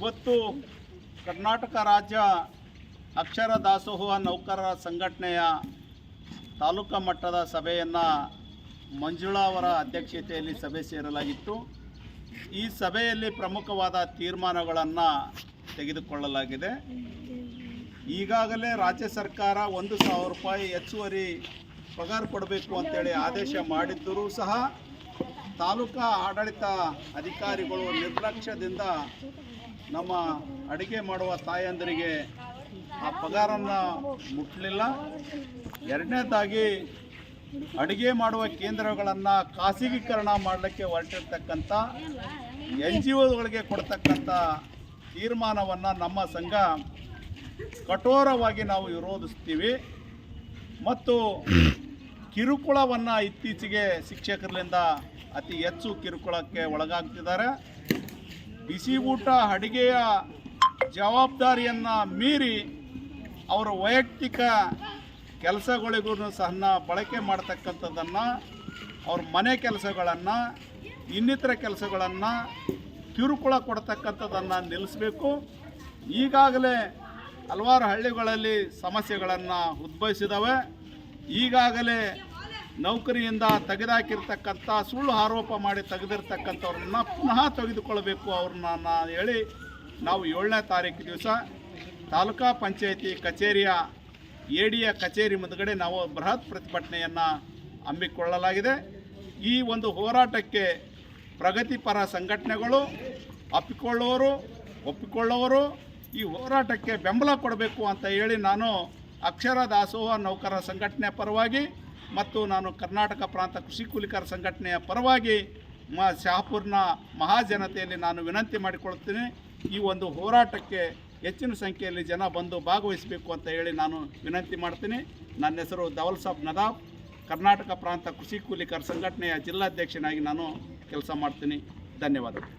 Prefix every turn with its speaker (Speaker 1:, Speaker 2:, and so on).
Speaker 1: ಇವತ್ತು ಕರ್ನಾಟಕ ರಾಜ್ಯ ಅಕ್ಷರ ದಾಸೋಹ ನೌಕರರ ಸಂಘಟನೆಯ ತಾಲೂಕಾ ಮಟ್ಟದ ಸಭೆಯನ್ನು ಮಂಜುಳಾ ಅವರ ಅಧ್ಯಕ್ಷತೆಯಲ್ಲಿ ಸಭೆ ಸೇರಲಾಗಿತ್ತು. ಈ ಸಭೆಯಲ್ಲಿ ಪ್ರಮುಖವಾದ ತೀರ್ಮಾನಗಳನ್ನು ತೆಗೆದುಕೊಳ್ಳಲಾಗಿದೆ. ಈಗಾಗಲೇ ರಾಜ್ಯ ಸರ್ಕಾರ ಒಂದು ಸಾವಿರ ರೂಪಾಯಿ ಹೆಚ್ಚುವರಿ ಪಗಾರ ಕೊಡಬೇಕು ಅಂತೇಳಿ ಆದೇಶ ಮಾಡಿದ್ದರೂ ಸಹ ತಾಲೂಕಾ ಆಡಳಿತ ಅಧಿಕಾರಿಗಳು ನಿರ್ಲಕ್ಷ್ಯದಿಂದ ನಮ್ಮ ಅಡುಗೆ ಮಾಡುವ ತಾಯಂದರಿಗೆ ಆ ಪಗಾರನ್ನು ಮುಟ್ಟಲಿಲ್ಲ ಎರಡನೇದಾಗಿ ಅಡುಗೆ ಮಾಡುವ ಕೇಂದ್ರಗಳನ್ನು ಖಾಸಗೀಕರಣ ಮಾಡಲಿಕ್ಕೆ ಹೊರಟಿರ್ತಕ್ಕಂಥ ಎನ್ ಜಿ ಒಗಳಿಗೆ ಕೊಡ್ತಕ್ಕಂಥ ತೀರ್ಮಾನವನ್ನು ನಮ್ಮ ಸಂಘ ಕಠೋರವಾಗಿ ನಾವು ವಿರೋಧಿಸ್ತೀವಿ. ಮತ್ತು ಕಿರುಕುಳವನ್ನು ಇತ್ತೀಚೆಗೆ ಶಿಕ್ಷಕರಿಂದ ಅತಿ ಹೆಚ್ಚು ಕಿರುಕುಳಕ್ಕೆ ಒಳಗಾಗ್ತಿದ್ದಾರೆ. ಬಿಸಿ ಊಟ ಅಡುಗೆಯ ಜವಾಬ್ದಾರಿಯನ್ನು ಮೀರಿ ಅವರ ವೈಯಕ್ತಿಕ ಕೆಲಸಗಳಿಗೂ ಸಹ ಬಳಕೆ ಮಾಡ್ತಕ್ಕಂಥದ್ದನ್ನು, ಅವ್ರ ಮನೆ ಕೆಲಸಗಳನ್ನು, ಇನ್ನಿತರ ಕೆಲಸಗಳನ್ನು ಕಿರುಕುಳ ಕೊಡ್ತಕ್ಕಂಥದ್ದನ್ನು ನಿಲ್ಲಿಸಬೇಕು. ಈಗಾಗಲೇ ಹಲವಾರು ಹಳ್ಳಿಗಳಲ್ಲಿ ಸಮಸ್ಯೆಗಳನ್ನು ಉದ್ಭವಿಸಿದವೆ. ಈಗಾಗಲೇ ನೌಕರಿಯಿಂದ ತೆಗೆದಾಕಿರ್ತಕ್ಕಂಥ ಸುಳ್ಳು ಆರೋಪ ಮಾಡಿ ತೆಗೆದಿರ್ತಕ್ಕಂಥವ್ರನ್ನ ಪುನಃ ತೆಗೆದುಕೊಳ್ಬೇಕು ಅವ್ರನ್ನ ಹೇಳಿ ನಾವು ಏಳನೇ ತಾರೀಕು ದಿವಸ ತಾಲೂಕಾ ಪಂಚಾಯಿತಿ ಕಚೇರಿಯ ಎ ಡಿಯ ಕಚೇರಿ ಮುಂದುಗಡೆ ನಾವು ಬೃಹತ್ ಪ್ರತಿಭಟನೆಯನ್ನು ಹಮ್ಮಿಕೊಳ್ಳಲಾಗಿದೆ. ಈ ಒಂದು ಹೋರಾಟಕ್ಕೆ ಪ್ರಗತಿಪರ ಸಂಘಟನೆಗಳು ಅಪ್ಪಿಕೊಳ್ಳೋರು, ಒಪ್ಪಿಕೊಳ್ಳೋರು ಈ ಹೋರಾಟಕ್ಕೆ ಬೆಂಬಲ ಕೊಡಬೇಕು ಅಂತ ಹೇಳಿ ನಾನು ಅಕ್ಷರ ದಾಸೋಹ ನೌಕರರ ಸಂಘಟನೆ ಪರವಾಗಿ ಮತ್ತು ನಾನು ಕರ್ನಾಟಕ ಪ್ರಾಂತ ಕೃಷಿ ಕೂಲಿಕರ ಸಂಘಟನೆಯ ಪರವಾಗಿ ಮ ಶಹಾಪುರ್ನ ಮಹಾಜನತೆಯಲ್ಲಿ ನಾನು ವಿನಂತಿ ಮಾಡಿಕೊಳ್ಳುತ್ತೇನೆ, ಈ ಒಂದು ಹೋರಾಟಕ್ಕೆ ಹೆಚ್ಚಿನ ಸಂಖ್ಯೆಯಲ್ಲಿ ಜನ ಬಂದು ಭಾಗವಹಿಸಬೇಕು ಅಂತ ಹೇಳಿ ನಾನು ವಿನಂತಿ ಮಾಡ್ತೀನಿ. ನನ್ನ ಹೆಸರು ದವಲ್ ಸಾಬ್ ನದಾಬ್, ಕರ್ನಾಟಕ ಪ್ರಾಂತ ಕೃಷಿ ಕೂಲಿಕರ ಸಂಘಟನೆಯ ಜಿಲ್ಲಾಧ್ಯಕ್ಷನಾಗಿ ನಾನು ಕೆಲಸ ಮಾಡ್ತೀನಿ. ಧನ್ಯವಾದಗಳು.